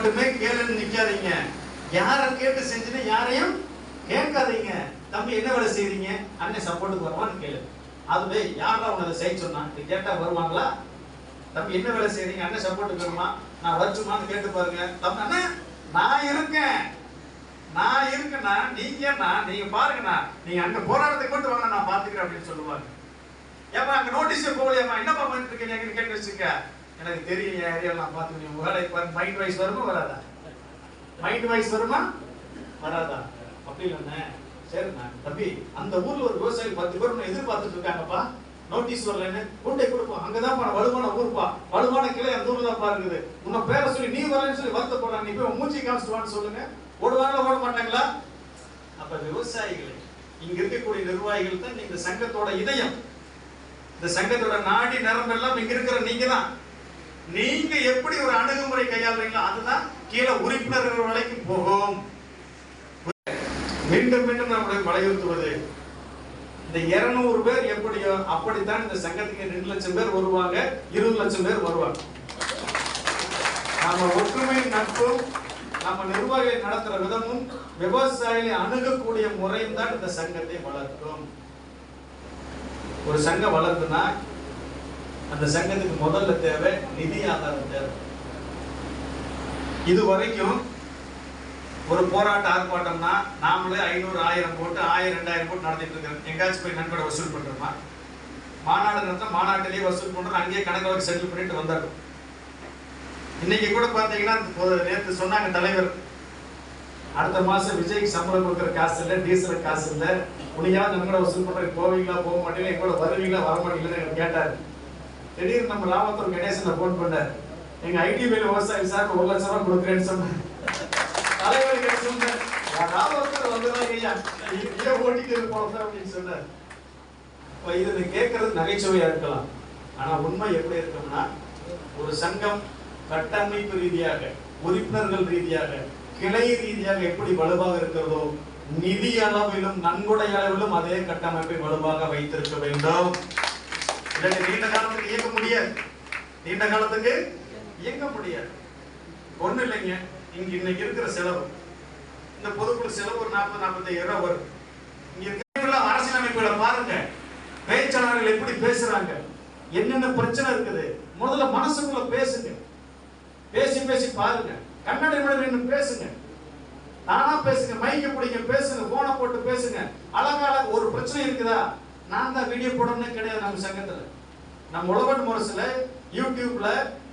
மட்டுமே கேளுன்னு நிக்காதீங்க. யாரை கேட்டு செஞ்சுன்னு யாரையும் கேட்காதீங்க. தம்பி என்ன வேலை செய்றீங்க? அண்ணன் சப்போர்ட்டுக்கு வருவான்னு கேளு. அதுவே யாரா உனதை செய்ய சொன்னா இது கேட்டா வருவாங்களா? தம்பி என்ன வேலை செய்றீங்க? அண்ணன் சப்போர்ட்டுக்கு வருமா? நான் வருச்சுமான்னு கேட்டு பாருங்க. தம்பி அண்ணா நான் இருக்கேன். நான் இருக்கேண்ணா நீங்கண்ணா நீங்க பாருங்கண்ணா நீங்க அங்க போராட்டத்தை கொண்டு வாங்க நான் பாத்துக்கிறேன் அப்படின்னு சொல்லுவாங்க. ஏப்பா அங்க நோட்டீஸ் போகலையாமா என்னப்பா பண்ணிட்டு இருக்கீங்க? எங்கன்னு கேட்டு வச்சுக்க எனக்கு தெரியும் என் ஏரியா நான் பார்த்துக்கணும். உங்களால் வேலை மைண்ட் வைஸ் வருமா வராதா? மைண்ட் வைஸ் வருமா வராதா? அப்படி இல்லைண்ணே. சரிண்ணா. தம்பி அந்த ஊர்ல ஒரு விவசாயி பத்து பேர் உன்னை எதிர்பார்த்துட்டு இருக்காங்கப்பா. நோட்டீஸ் வரலன்னு கொண்டே கொடுப்போம் அங்கதான் வலுவான ஊர்ப்பா. வலுவான கிளை அந்த ஊர்ல தான் பாருக்குது உன்னை பேரை சொல்லி நீ வரலன்னு சொல்லி வருத்தப்படுறான். நீ போய் மூச்சு மூஞ்சி சொல்லுங்க. ஓடுவாங்களா ஓட மாட்டாங்களா? அப்ப விவசாயிகளை இங்க இருக்கக்கூடிய நிர்வாகிகள் தான் இந்த சங்கத்தோட இதயம். இந்த சங்கத்தோட நாடி நரம்பெல்லாம் இங்க இருக்கிற நீங்க தான் நீங்க எப்படி ஒரு அணுகுமுறை கையாளுறீங்களோ அதுதான் கீழே உறுப்பினர்கள் வரைக்கும் போகும். மீண்டும் மீண்டும் நம்முடைய வலியுறுத்துவது இந்த இருநூறு பேர் எப்படியோ அப்படித்தான் இந்த சங்கத்துக்கு ரெண்டு லட்சம் பேர் வருவாங்க இருபது லட்சம் பேர் வருவாங்க. நம்ம ஒற்றுமை நட்பும் நம்ம நிர்வாகிகளை நடத்துற விதமும் விவசாயிகளை அணுகக்கூடிய முறையும் தான் இந்த சங்கத்தை வளர்க்கும். ஒரு சங்கம் வளர்த்துனா அந்த சங்கத்துக்கு முதல்ல தேவை நிதி ஆதாரம் தேவை. இது வரைக்கும் ஒரு போராட்ட ஆர்ப்பாட்டம்னா நாமளே ஐநூறு ஆயிரம் போட்டு ஆயிரம் ரெண்டாயிரம் போட்டு நடத்திட்டு இருக்கிறோம் எங்காச்சும் போய் நன்கொடை வசூல் பண்றோமா? மாநாடு நடத்த மாநாட்டிலேயே வசூல் பண்றோம் அங்கேயே கணக்கு செட்டில் பண்ணிட்டு வந்துடுறோம் இன்னைக்கு கூட பாத்தீங்கன்னா நேற்று சொன்னாங்க தலைவர் அடுத்த மாசம் விஜய்க்கு சம்பளம் கொடுக்குற காசு இல்ல டீசல் காசு இல்ல. உனியாவது நன்கொடை வசூல் பண்றதுக்கு போவீங்களா போக மாட்டீங்களா? எங்கூட வருவீங்களா வர மாட்டீங்களா கேட்டார் கேட்டாரு. திடீர்னு நம்ம ராமத்தூர் கணேசனை போன் பண்ணார். எங்க ஐடி வேலை விவசாயி சார் ஒரு லட்சம் ரூபாய் கொடுக்குறேன்னு சொன்னேன் தலைவர் கிட்ட சொன்னேன் ராமத்தூர் வந்துதான் ஐயா. ஏன் ஓட்டிட்டு போனோம் அப்படின்னு சொன்னார். இப்ப இது கேட்கறது நகைச்சுவையா இருக்கலாம். ஆனா உண்மை எப்படி இருக்கும்னா ஒரு சங்கம் கட்டமைப்பு ரீதியாக உறுப்பினர்கள் ரீதியாக கிளை ரீதியாக எப்படி வலுவாக இருக்கிறதோ நிதி அளவிலும் நன்கொடை அளவிலும் அதே கட்டமைப்பை வலுவாக வைத்திருக்க வேண்டும். இல்லாட்டி நீண்ட காலத்துக்கு இயங்க முடியாது. நீண்ட காலத்துக்கு இயங்க முடியாது. ஒண்ணு இல்லைங்க இங்க இன்னைக்கு இருக்கிற செலவு. இந்த பொதுக்குழு செலவு ஒரு நாற்பது நாற்பத்தையாயிரம் ரூபாய் வரும். இங்க இருக்கிற அரசியலமைப்புகளை பாருங்க. பேச்சாளர்கள் எப்படி பேசுறாங்க? என்னென்ன பிரச்சனை இருக்குது? முதல்ல மனசுக்குள்ள பேசுங்க. பேசி பேசி பாருங்க. கண்ணாடி முன்னாடி நின்னு பேசுங்க. நானா பேசுங்க. மைக்க பிடிங்க. பேசுங்க. போனை போட்டு பேசுங்க. அழகா அழகா ஒரு பிரச்சனை இருக்குதா? நான் தான் வீடியோ போடணும்னு கிடையாது நம்ம சங்கத்துல. நம்ம உழவன் முரசுல யூடியூப்ல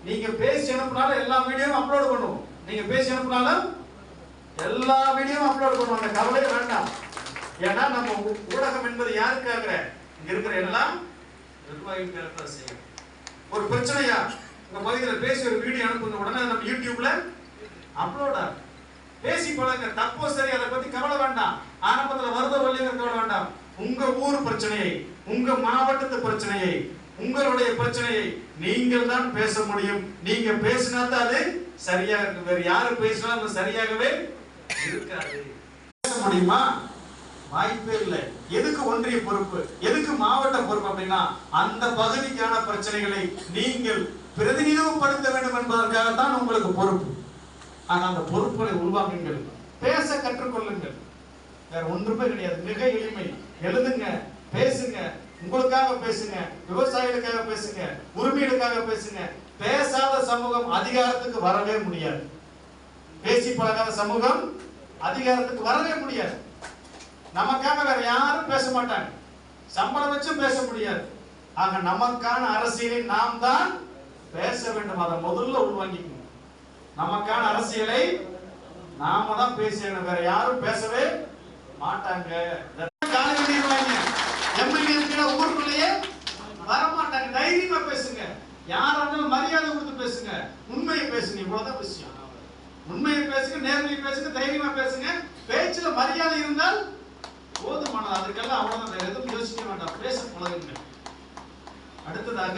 நீங்க பேசி அனுப்புனாலும் எல்லா வீடியோவும் அப்லோட் பண்ணுவோம். நீங்க பேசி அனுப்புனாலும் எல்லா வீடியோவும் அப்லோட் பண்ணுவோம். அந்த கவலையே வேண்டாம். ஏன்னா நம்ம ஊடகம் என்பது யாருக்காக இங்க இருக்கிற எல்லாம் நிர்வாகிகளுக்காக செய்யும் ஒரு பிரச்சனையா உங்க பகுதியில் பேசி ஒரு வீடியோ அனுப்புங்க உடனே நம்ம யூடியூப்ல அப்லோட் ஆகும். பேசி பழங்க தப்போ சரி அதை பத்தி கவலை வேண்டாம். ஆரம்பத்தில் வருது உங்க ஊர் பிரச்சனையை உங்க மாவட்டத்து பிரச்சனையை உங்களுடைய பிரச்சனையை நீங்கள் தான் பேச முடியும். நீங்க பேசினா தான் அது சரியா இருக்கும் வேற யாரு பேசினாலும் அது சரியாகவே இருக்காது. பேச முடியுமா? வாய்ப்பே இல்லை. எதுக்கு ஒன்றிய பொறுப்பு? எதுக்கு மாவட்ட பொறுப்பு அப்படின்னா அந்த பகுதிக்கான பிரச்சனைகளை நீங்கள் பிரதிநிதித்துவப்படுத்த வேண்டும் என்பதற்காகத்தான் உங்களுக்கு பொறுப்பு. ஆனால் அந்த பொறுப்புகளை உருவாக்குங்கள். பேச கற்றுக்கொள்ளுங்கள். வேற ஒன்றுமே கிடையாது. மிக எளிமை. எழுதுங்க பேசுங்க. உங்களுக்காக பேசுங்க விவசாயிகளுக்காக பேசுங்க உரிமைகளுக்காக பேசுங்க. பேசாத சமூகம் அதிகாரத்துக்கு வரவே முடியாது. பேசி பழகாத சமூகம் அதிகாரத்துக்கு வரவே முடியாது. நமக்காக வேற யாரும் பேச மாட்டாங்க. சம்பளம் வச்சும் பேச முடியாது. ஆக நமக்கான அரசியலை நாம் தான் பேச வேண்டும். அதை முதல்ல உள்வாங்கிக்கணும். நமக்கான அரசியலை நாம தான் பேசணும் வேற யாரும் பேசவே மாட்டாங்க. காலை வெளியிடுவாங்க எம்எல்ஏ இருக்கிற ஊருக்குள்ளேயே வர மாட்டாங்க தைரியமா பேசுங்க. யாரா இருந்தாலும் மரியாதை கொடுத்து பேசுங்க. உண்மையை பேசுங்க. இவ்வளவுதான் விஷயம். உண்மையை பேசுங்க நேர்மையை பேசுங்க தைரியமா பேசுங்க. பேச்சுல மரியாதை இருந்தால் போதுமானது. அதுக்கெல்லாம் அவ்வளவுதான். வேற எதுவும் யோசிக்க வேண்டாம். பேச பழகுங்க அடுத்ததாக